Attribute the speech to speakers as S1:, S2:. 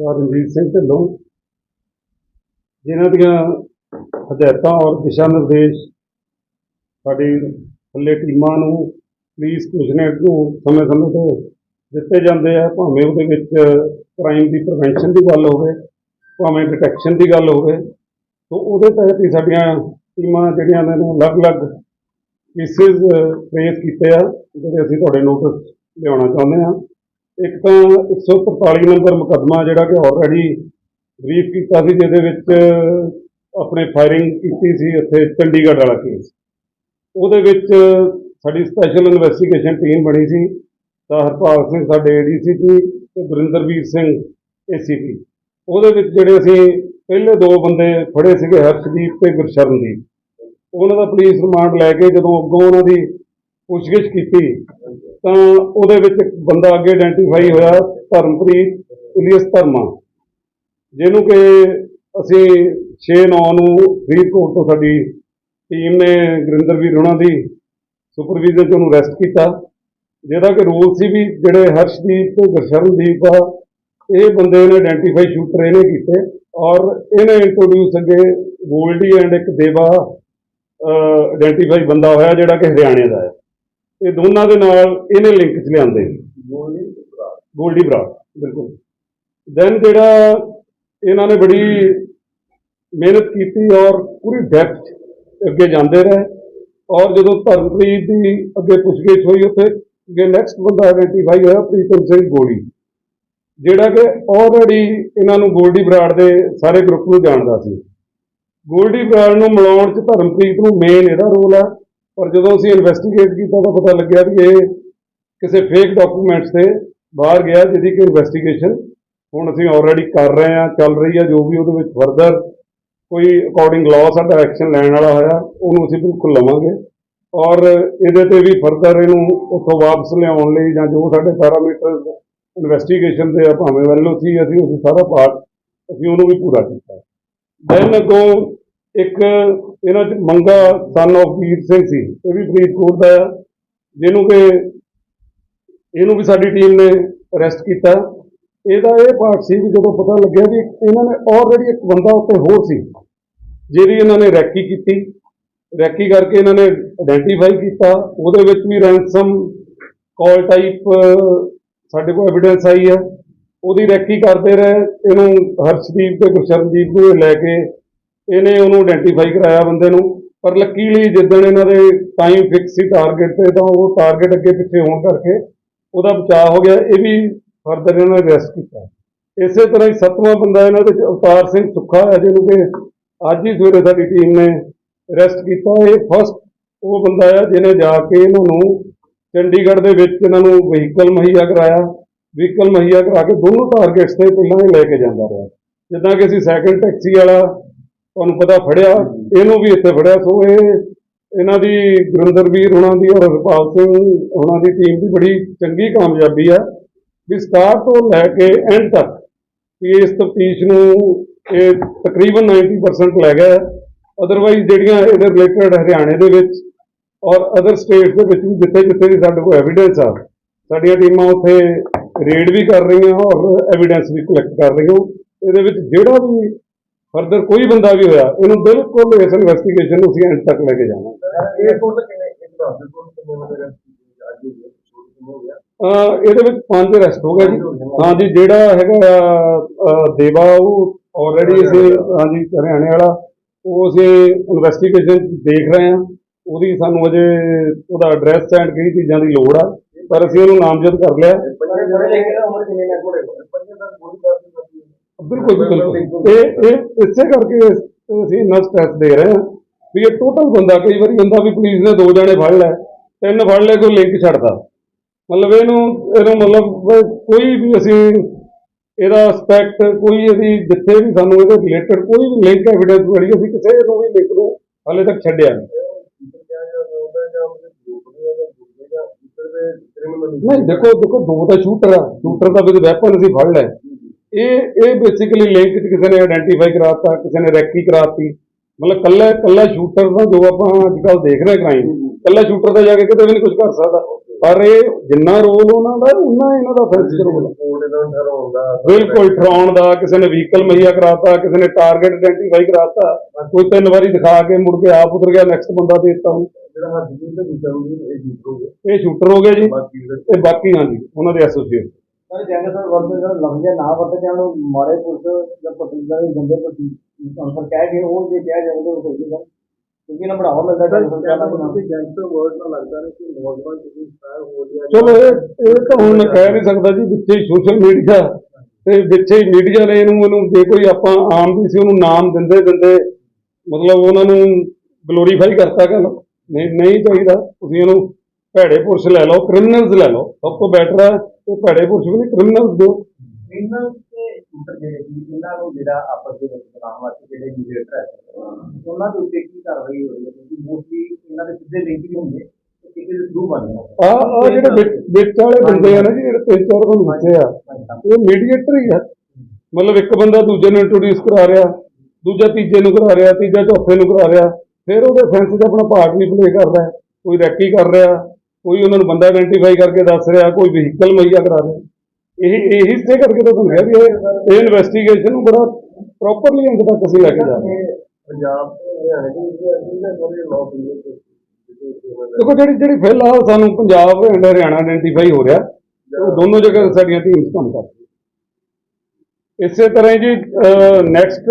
S1: ਰਣਜੀਤ ਸਿੰਘ ਢਿੱਲੋਂ। ਜਿਨ੍ਹਾਂ ਦੀਆਂ ਹਦਾਇਤਾਂ ਔਰ ਦਿਸ਼ਾ ਨਿਰਦੇਸ਼ ਸਾਡੀ ਥੱਲੇ ਟੀਮਾਂ ਨੂੰ ਪੁਲਿਸ ਕਮਿਸ਼ਨਰੇਟ ਨੂੰ ਸਮੇਂ-ਸਮੇਂ ਤੇ ਦਿੱਤੇ ਜਾਂਦੇ ਆ, ਭਾਵੇਂ ਉਹਦੇ ਵਿੱਚ ਕ੍ਰਾਈਮ ਦੀ ਪ੍ਰੀਵੈਂਸ਼ਨ ਦੀ ਗੱਲ ਹੋਵੇ, ਭਾਵੇਂ ਡਿਟੈਕਸ਼ਨ ਦੀ ਗੱਲ ਹੋਵੇ। ਤੋਂ ਉਹਦੇ ਤਹਿਤ ਹੀ ਸਾਡੀਆਂ ਟੀਮਾਂ ਜਿਹੜੀਆਂ ਨੇ ਅਲੱਗ-ਅਲੱਗ ਕੇਸਿਸ ਟ੍ਰੇਸ ਕੀਤੇ ਆ, ਜਿਹੜੇ ਅਸੀਂ ਤੁਹਾਡੇ ਨੋਟਿਸ ਲਿਆਉਣਾ ਚਾਹੁੰਦੇ ਆ। ਇੱਕ ਤਾਂ 143 ਨੰਬਰ ਮੁਕੱਦਮਾ ਜਿਹੜਾ ਕਿ ਆਲਰੇਡੀ ਬਰੀਫ ਕੀਤਾ ਸੀ, ਜਿਹਦੇ ਵਿੱਚ ਆਪਣੇ ਫਾਇਰਿੰਗ ਕੀਤੀ ਸੀ ਉੱਥੇ ਚੰਡੀਗੜ੍ਹ ਵਾਲਾ ਕੇਸ ਉਹਦੇ ਵਿੱਚ ਸਾਡੀ ਸਪੈਸ਼ਲ ਇਨਵੈਸਟੀਗੇਸ਼ਨ ਟੀਮ ਬਣੀ ਸੀ, ਤਾਂ ਹਰਪਾਲ ਸਿੰਘ ਸਾਡੇ ਏਡੀਸੀਪੀ ਤੇ ਗੁਰਿੰਦਰਵੀਰ ਸਿੰਘ ਏਸੀਪੀ ਉਹਦੇ ਵਿੱਚ ਜਿਹੜੇ ਅਸੀਂ ਪਹਿਲੇ ਦੋ ਬੰਦੇ ਫੜੇ ਸੀਗੇ, ਹਰਸ਼ਦੀਪ ਤੇ ਗੁਰਸ਼ਰਨਦੀਪ। ਉਹਨਾਂ ਦਾ ਪੁਲਿਸ ਰਿਮਾਂਡ ਲੈ ਕੇ ਜਦੋਂ ਅੱਗੋਂ ਉਹਨਾਂ ਦੀ ਪੁੱਛਗਿੱਛ ਕੀਤੀ, ਤਾਂ ਉਹਦੇ ਵਿੱਚ ਇੱਕ ਬੰਦਾ ਅੱਗੇ ਆਇਡੈਂਟੀਫਾਈ ਹੋਇਆ ਧਰਮਪ੍ਰੀਤ ਇਲੀਅਸ ਧਰਮਾ, ਜਿਹਨੂੰ ਕਿ ਅਸੀਂ 6-9 ਨੂੰ ਫਰੀਦਕੋਟ ਤੋਂ ਸਾਡੀ ਟੀਮ ਨੇ ਗੁਰਿੰਦਰ ਵੀਰ ਉਹਨਾਂ ਦੀ ਸੁਪਰਵਿਜ਼ਨ 'ਚ ਉਹਨੂੰ ਅਰੈਸਟ ਕੀਤਾ, ਜਿਹਦਾ ਕਿ ਰੂਲ ਸੀ ਵੀ ਜਿਹੜੇ ਹਰਸ਼ਦੀਪ ਤੇ ਗੁਰਸ਼ਰਨਦੀਪ ਆ, ਇਹ ਬੰਦੇ ਨੇ ਆਇਡੈਂਟੀਫਾਈ ਸ਼ੂਟਰ ਇਹਨੇ ਕੀਤੇ ਔਰ ਇਹਨੇ ਇੰਟਰੋਡਿਊਸ ਅੱਗੇ ਗੋਲਡੀ ਐਂਡ ਇੱਕ ਦੇਵਾ ਆਇਡੈਂਟੀਫਾਈ ਬੰਦਾ ਹੋਇਆ ਜਿਹੜਾ ਕਿ ਹਰਿਆਣੇ ਦਾ ਹੈ ਇਹ ਦੋਨਾਂ ਦੇ ਨਾਲ ਇਹਨੇ ਲਿੰਕ ਚ ਲਿਆਂਦੇ ਗੋਲਡੀ ਬਰਾੜ ਬਿਲਕੁਲ। ਦੈਨ ਜਿਹੜਾ ਇਹਨਾਂ ਨੇ ਬੜੀ ਮਿਹਨਤ ਕੀਤੀ ਔਰ ਪੂਰੀ ਡੈਪਥ ਅੱਗੇ ਜਾਂਦੇ ਰਹੇ ਔਰ ਜਦੋਂ ਧਰਮਪ੍ਰੀਤ ਦੀ ਅੱਗੇ ਪੁੱਛਗਿੱਛ ਹੋਈ ਉੱਥੇ ਅੱਗੇ ਨੈਕਸਟ ਬੰਦਾ ਆਇਡੈਂਟੀਫਾਈ ਹੋਇਆ ਪ੍ਰੀਤਮ ਸਿੰਘ ਗੋਲੀ ਜਿਹੜਾ ਕਿ ਆਲਰੇਡੀ ਇਹਨਾਂ ਨੂੰ ਗੋਲਡੀ ਬਰਾੜ ਦੇ ਸਾਰੇ ਗਰੁੱਪ ਨੂੰ ਜਾਣਦਾ ਸੀ। ਗੋਲਡੀ ਬਰਾੜ ਨੂੰ ਮਿਲਾਉਣ 'ਚ ਧਰਮਪ੍ਰੀਤ ਨੂੰ ਮੇਨ ਇਹਦਾ ਰੋਲ ਹੈ ਔਰ ਜਦੋਂ ਅਸੀਂ ਇਨਵੈਸਟੀਗੇਟ ਕੀਤਾ ਤਾਂ ਪਤਾ ਲੱਗਿਆ ਵੀ ਇਹ ਕਿਸੇ ਫੇਕ ਡਾਕੂਮੈਂਟਸ ਤੇ ਬਾਹਰ ਗਿਆ ਜਿਹਦੀ ਕਿ ਇਨਵੈਸਟੀਗੇਸ਼ਨ ਹੁਣ ਅਸੀਂ ਆਲਰੇਡੀ ਕਰ ਰਹੇ ਹਾਂ, ਚੱਲ ਰਹੀ ਹੈ, ਜੋ ਵੀ ਉਹਦੇ ਵਿੱਚ ਫਰਦਰ ਕੋਈ ਅਕੋਰਡਿੰਗ ਲਾਅ ਸਾਡਾ ਐਕਸ਼ਨ ਲੈਣ ਵਾਲਾ ਹੋਇਆ, ਉਹਨੂੰ ਅਸੀਂ ਬਿਲਕੁਲ ਲਵਾਂਗੇ। ਔਰ ਇਹਦੇ ਤੇ ਵੀ ਫਰਦਰ ਇਹਨੂੰ ਉੱਥੋਂ ਵਾਪਸ ਲਿਆਉਣ ਲਈ ਜਾਂ ਜੋ ਸਾਡੇ ਪੈਰਾਮੀਟਰਸ ਇਨਵੈਸਟੀਗੇਸ਼ਨ ਦੇ ਭਾਵੇਂ ਵੱਲੋਂ ਸੀ, ਅਸੀਂ ਉਹ ਸਾਰਾ ਪਾਰਟ ਅਸੀਂ ਉਹਨੂੰ ਵੀ ਪੂਰਾ ਕੀਤਾ। ਦੈਨ ਅੱਗੋਂ ਇੱਕ ਇਹਨਾਂ ਚ ਮੰਗਾ ਸਨ of ਵੀਰ ਸਿੰਘ ਸੀ, ਇਹ ਵੀ ਫਰੀਦਕੋਟ ਦਾ ਆ, ਜਿਹਨੂੰ ਕਿ ਇਹਨੂੰ ਵੀ ਸਾਡੀ ਟੀਮ ਨੇ ਅਰੈਸਟ ਕੀਤਾ। ਇਹਦਾ ਇਹ ਪਾਰਟ ਸੀ ਵੀ ਜਦੋਂ ਪਤਾ ਲੱਗਿਆ ਵੀ ਇਹਨਾਂ ਨੇ ਆਲਰੇਡੀ ਇੱਕ ਬੰਦਾ ਉੱਤੇ ਹੋਰ ਸੀ, ਜਿਹਦੀ ਇਹਨਾਂ ਨੇ ਰੈਕੀ ਕੀਤੀ। ਰੈਕੀ ਕਰਕੇ ਇਹਨਾਂ ਨੇ ਆਇਡੈਂਟੀਫਾਈ ਕੀਤਾ, ਉਹਦੇ ਵਿੱਚ ਵੀ ਰੈਂਸਮ ਕਾਲ ਟਾਈਪ ਸਾਡੇ ਕੋਲ ਐਵੀਡੈਂਸ ਆਈ ਹੈ। ਉਹਦੀ ਰੈਕੀ ਕਰਦੇ ਰਹੇ, ਇਹਨੂੰ ਹਰਸ਼ਦੀਪ ਤੇ ਗੁਰਸ਼ਰਨਦੀਪ ਨੂੰ ਲੈ ਕੇ ਇਹਨੇ ਉਹਨੂੰ ਆਇਡੈਂਟੀਫਾਈ ਕਰਾਇਆ ਬੰਦੇ ਨੂੰ, ਪਰ ਲੱਕੀਲੀ ਜਿੱਦਣ ਇਹਨਾਂ ਦੇ ਟਾਈਮ ਫਿਕਸ ਸੀ ਟਾਰਗੇਟ ਤੇ, ਤਾਂ ਉਹ ਟਾਰਗੇਟ ਅੱਗੇ ਪਿੱਛੇ ਹੋਣ ਕਰਕੇ ਉਹਦਾ ਬਚਾਅ ਹੋ ਗਿਆ, ਇਹ ਵੀ ਫਰਦਰ ਇਹਨਾਂ ਨੇ ਅਰੈਸਟ ਕੀਤਾ। ਇਸੇ ਤਰ੍ਹਾਂ ਹੀ ਸੱਤਵਾਂ ਬੰਦਾ ਇਹਨਾਂ ਦੇ ਅਵਤਾਰ ਸਿੰਘ ਸੁੱਖਾ ਹੈ, ਜਿਹਨੂੰ ਕਿ ਅੱਜ ਹੀ ਸਵੇਰੇ ਸਾਡੀ ਟੀਮ ਨੇ ਅਰੈਸਟ ਕੀਤਾ। ਇਹ ਫਸਟ ਉਹ ਬੰਦਾ ਹੈ ਜਿਹਨੇ ਜਾ ਕੇ ਇਹਨਾਂ ਨੂੰ ਚੰਡੀਗੜ੍ਹ ਦੇ ਵਿੱਚ ਇਹਨਾਂ ਨੂੰ ਵਹੀਕਲ ਮੁਹੱਈਆ ਕਰਾਇਆ। ਵਹੀਕਲ ਮੁਹੱਈਆ ਕਰਾ ਕੇ ਦੋਨੋਂ ਟਾਰਗੇਟਸ ਤੇ ਪਹਿਲਾਂ ਹੀ ਲੈ ਕੇ ਜਾਂਦਾ ਰਿਹਾ। ਜਿੱਦਾਂ ਕਿ ਅਸੀਂ ਸੈਕੰਡ ਟੈਕਸੀ ਵਾਲਾ ਤੁਹਾਨੂੰ ਪਤਾ ਫੜਿਆ, ਇਹਨੂੰ ਵੀ ਇੱਥੇ ਫੜਿਆ। ਸੋ ਇਹ ਇਹਨਾਂ ਦੀ ਗੁਰਿੰਦਰ ਵੀਰ ਉਹਨਾਂ ਦੀ ਔਰ ਹਰਪਾਲ ਸਿੰਘ ਉਹਨਾਂ ਦੀ ਟੀਮ ਦੀ ਬੜੀ ਚੰਗੀ ਕਾਮਯਾਬੀ ਆ। ਵੀ ਸਟਾਰਟ ਤੋਂ ਲੈ ਕੇ ਐਂਡ ਤੱਕ ਇਸ ਤਫਤੀਸ਼ ਨੂੰ ਇਹ ਤਕਰੀਬਨ 90% ਲੈ ਗਿਆ। ਅਦਰਵਾਈਜ਼ ਜਿਹੜੀਆਂ ਇਹਦੇ ਰਿਲੇਟਡ ਹਰਿਆਣੇ ਦੇ ਵਿੱਚ ਔਰ ਅਦਰ ਸਟੇਟਸ ਦੇ ਵਿੱਚ ਵੀ ਜਿੱਥੇ ਜਿੱਥੇ ਵੀ ਸਾਡੇ ਕੋਲ ਐਵੀਡੈਂਸ ਆ, ਸਾਡੀਆਂ ਟੀਮਾਂ ਉੱਥੇ ਰੇਡ ਵੀ ਕਰ ਰਹੀਆਂ ਔਰ ਐਵੀਡੈਂਸ ਵੀ ਕਲੈਕਟ ਕਰ ਰਹੀਆਂ। ਇਹਦੇ ਵਿੱਚ ਜਿਹੜਾ ਵੀ ਫਰਦਰ ਕੋਈ ਬੰਦਾ ਵੀ ਹੋਇਆ ਇਹਨੂੰ ਬਿਲਕੁਲ ਇਸ ਇਨਵੈਸਟੀਗੇਸ਼ਨ ਨੂੰ ਅਸੀਂ ਐਂਡ ਤੱਕ ਲੈ ਕੇ
S2: ਗਿਆ ਗਿਆ
S1: ਅਹ ਇਹਦੇ ਵਿੱਚ ਪੰਜ ਅਰੈਸਟ ਹੋ ਗਏ ਜੀ। ਹਾਂਜੀ ਜਿਹੜਾ ਹੈਗਾ ਦੇਵਾ ਉਹ ਆਲਰੇਡੀ ਅਸੀਂ ਹਾਂਜੀ ਹਰਿਆਣੇ ਵਾਲਾ। ਉਹ ਅਸੀਂ ਇਨਵੈਸਟੀਗੇਸ਼ਨ ਦੇਖ ਰਹੇ ਹਾਂ। ਉਹਦੀ ਸਾਨੂੰ ਅਜੇ ਉਹਦਾ ਐਡਰੈਸ ਐਂਡ ਕਈ ਚੀਜ਼ਾਂ ਦੀ ਲੋੜ ਆ ਪਰ ਅਸੀਂ ਉਹਨੂੰ ਨਾਮਜ਼ਦ ਕਰ ਲਿਆ। ਬਿਲਕੁਲ ਬਿਲਕੁਲ। ਇਹ ਇਹ ਇਸੇ ਕਰਕੇ ਅਸੀਂ ਇੰਨਾ ਸਟ੍ਰੈਸ ਦੇ ਰਹੇ ਹਾਂ ਵੀ ਇਹ ਟੋਟਲ ਬੰਦਾ, ਕਈ ਵਾਰੀ ਹੁੰਦਾ ਵੀ ਪੁਲਿਸ ਨੇ ਦੋ ਜਾਣੇ ਫੜ ਲੈ ਤਿੰਨ ਫੜ ਲੈ ਕੋਈ ਲਿੰਕ ਛੱਡਦਾ ਮਤਲਬ ਇਹਨੂੰ ਇਹਨੂੰ ਮਤਲਬ ਕੋਈ ਵੀ ਅਸੀਂ ਇਹਦਾ ਐਸਪੈਕਟ ਕੋਈ ਇਹਦੀ ਜਿੱਥੇ ਵੀ ਸਾਨੂੰ ਇਹਦੇ ਰਿਲੇਟਡ ਕੋਈ ਵੀ ਲਿੰਕ ਐਵੀਡੈਂਸ ਮਿਲੀ, ਅਸੀਂ ਕਿਸੇ ਨੂੰ ਵੀ ਲਿੰਕ ਨੂੰ ਹਾਲੇ ਤੱਕ ਛੱਡਿਆ ਨਹੀਂ। ਨਹੀਂ, ਦੇਖੋ ਦੇਖੋ, ਦੋ ਤਾਂ ਸ਼ੂਟਰ ਆ ਸ਼ੂਟਰ ਦਾ ਵਿਦ ਵੈਪਨ ਅਸੀਂ ਫੜ ਲੈ ਇਹ ਇਹ ਬੇਸਿਕਲੀ ਲਿੰਕ ਚ ਕਿਸੇ ਨੇ ਆਇਡੈਂਟੀਫਾਈ ਕਰਾਤਾ ਕਿਸੇ ਨੇ ਰੈਕੀ ਕਰਾਤੀ। ਮਤਲਬ ਕੱਲਾ ਕੱਲਾ ਸ਼ੂਟਰ ਦਾ ਜੋ ਆਪਾਂ ਅੱਜ ਕੱਲ ਦੇਖ ਰਹੇ ਕ੍ਰਾਈਮ ਕੱਲਾ ਸ਼ੂਟਰ ਦਾ ਜਾ ਕੇ ਕਿਤੇ ਵੀ ਨਹੀਂ ਕੁਝ ਕਰ ਸਕਦਾ। ਪਰ ਇਹ ਜਿੰਨਾ ਰੋਲ ਉਹਨਾਂ ਦਾ ਉਨਾ ਇਹਨਾਂ ਦਾ ਫੈਂਸ ਰੋਲ ਬਿਲਕੁਲ ਠਰਾਉਣ ਦਾ ਕਿਸੇ ਨੇ ਵਹੀਕਲ ਮੁਹੱਈਆ ਕਰਾਤਾ ਕਿਸੇ ਨੇ ਟਾਰਗੇਟ ਆਇਡੈਂਟੀਫਾਈ ਕਰਾਤਾ ਕੋਈ ਤਿੰਨ ਵਾਰੀ ਦਿਖਾ ਕੇ ਮੁੜ ਕੇ ਆਪ ਉਤਰ ਗਿਆ ਨੈਕਸਟ ਬੰਦਾ ਦੇ ਦਿੱਤਾ ਉਹਨੂੰ।
S2: ਜਿਹੜਾ ਹੱਥ ਜੀ ਤੇ ਦੂਜਾ ਨੂੰ ਇਹ ਜੀਤ ਹੋ ਗਿਆ।
S1: ਇਹ ਸ਼ੂਟਰ ਹੋ ਜੀ। ਤੇ ਬਾਕੀ ਹਾਂਜੀ ਉਹਨਾਂ ਦੇ ਐਸੋਸੀਏਟ
S3: ਸਰ ਕਹਿੰਦੇ ਸਰ ਵਰਤ ਜਿਹੜਾ ਲਫ਼ਜ਼ ਨਾ ਵਰਤ ਜਾਣ ਨੂੰ ਮਾਰੇ ਪੁਰਸ਼ ਜਾਂ ਪਸੰਦੀਦਾ ਦੇ ਬੰਦੇ ਪਰ ਅੰਸਰ ਕਹਿ ਕੇ ਉਹ ਜੇ ਕਿਹਾ ਜਾਵੇ ਤਾਂ ਉਹ ਸਹੀ ਗੱਲ। ਕਿਉਂਕਿ ਨਾ ਬੜਾਵਾ ਮਿਲਦਾ
S2: ਕਿ ਗੈਂਗਸਟਰ ਵਰਡ ਨਾਲ ਲੱਗਦਾ ਨਹੀਂ ਕਿ ਨੌਜਵਾਨ ਤੁਸੀਂ ਸਾਰ ਹੋ ਲਿਆ
S1: ਚਲੋ ਇਹ ਇਹ ਤਾਂ ਹੁਣ ਕਹਿ ਨਹੀਂ ਸਕਦਾ ਜੀ ਵਿੱਚੇ ਹੀ ਸੋਸ਼ਲ ਮੀਡੀਆ ਤੇ ਵਿੱਚੇ ਹੀ ਮੀਡੀਆ ਨੇ ਇਹਨੂੰ ਇਹਨੂੰ ਜੇ ਕੋਈ ਆਪਾਂ ਆਮ ਵੀ ਸੀ ਉਹਨੂੰ ਨਾਮ ਦਿੰਦੇ ਦਿੰਦੇ ਮਤਲਬ ਉਹਨਾਂ ਨੂੰ ਗਲੋਰੀਫਾਈ ਕਰਤਾ ਗੱਲ ਨਹੀਂ ਨਹੀਂ ਚਾਹੀਦਾ ਤੁਸੀਂ ਉਹਨੂੰ ਭੈੜੇ ਪੁਰਸ਼ ਲੈ ਲਓ ਕ੍ਰਿਮੀਨਲਸ ਲੈ ਲਓ। ਸਭ ਤੋਂ ਬੈਟਰ ਹੈ ਕਿ ਭੈੜੇ ਪੁਰਸ਼ ਵੀ ਨਹੀਂ ਕ੍ਰਿਮੀਨਲਸ ਦਿਓ
S3: ਇਹਨਾਂ ਤੇ ਸ਼ੂਟਰ ਜਿਹੜੇ ਸੀ ਇਹਨਾਂ ਨੂੰ ਜਿਹੜਾ ਆਪਸ ਦੇ ਵਿੱਚ ਬਣਾਉਣ ਵਾਸਤੇ ਜਿਹੜੇ ਮੀਡੀਏਟਰ ਹੈ ਉਹਨਾਂ ਦੇ ਉੱਤੇ ਕੀ ਕਾਰਵਾਈ ਹੋ ਰਹੀ ਹੈ? ਕਿਉਂਕਿ ਮੋਸਟਲੀ ਇਹਨਾਂ ਦੇ ਸਿੱਧੇ ਲਿੰਕ ਨਹੀਂ ਹੁੰਦੇ ਦੇ
S1: ਆ ਆ ਜਿਹੜੇ ਵਿੱਚ- ਵਾਲੇ ਬੰਦੇ ਆ ਨਾ ਜੀ ਜਿਹੜੇ ਤਿੰਨ ਚਾਰ ਬੰਦੇ ਵਿੱਚੇ ਆ ਇਹ ਮੀਡੀਏਟਰ ਹੀ ਆ। ਮਤਲਬ ਇੱਕ ਬੰਦਾ ਦੂਜੇ ਨੂੰ ਇੰਟਰੋਡਿਊਸ ਕਰਾ ਰਿਹਾ ਦੂਜਾ ਤੀਜੇ ਨੂੰ ਕਰਾ ਰਿਹਾ ਤੀਜਾ ਚੌਥੇ ਨੂੰ ਕਰਾ ਰਿਹਾ ਫਿਰ ਉਹਦੇ ਸੈਂਸ 'ਚ ਆਪਣਾ ਪਾਰਟ ਵੀ ਪਲੇ ਕਰਦਾ ਹੈ। ਕੋਈ ਰੈਕੀ ਕਰ ਰਿਹਾ ਕੋਈ ਉਹਨਾਂ ਨੂੰ ਬੰਦਾ ਆਇਡੈਂਟੀਫਾਈ ਕਰਕੇ ਦੱਸ ਰਿਹਾ ਕੋਈ ਵਹੀਕਲ ਮੁਹੱਈਆ ਕਰਾ ਰਿਹਾ। ਇਹ ਇਹੀ ਸੇ ਕਰਕੇ ਤਾਂ ਤੁਹਾਨੂੰ ਵੀ ਇਹ ਇਨਵੈਸਟੀਗੇਸ਼ਨ ਨੂੰ ਬੜਾ ਪ੍ਰੋਪਰਲੀ ਅੰਤ ਤੱਕ ਅਸੀਂ ਲੈ ਕੇ ਜਾ ਰਹੇ
S2: ਪੰਜਾਬ ਤੇ ਹਰਿਆਣਾ ਦੇ ਕਲੀਅਰ
S1: ਦੇਖੋ ਜਿਹੜੀ ਜਿਹੜੀ ਫਿਲਹਾਲ ਸਾਨੂੰ ਪੰਜਾਬ ਐਂਡ ਹਰਿਆਣਾ ਆਇਡੈਂਟੀਫਾਈ ਹੋ ਰਿਹਾ ਉਹ ਦੋਨੋਂ ਜਗ੍ਹਾ ਸਾਡੀਆਂ ਟੀਮਸ ਕੰਮ ਕਰ ਰਹੀਆਂ ਇਸੇ ਤਰ੍ਹਾਂ ਜੀ ਨੈਕਸਟ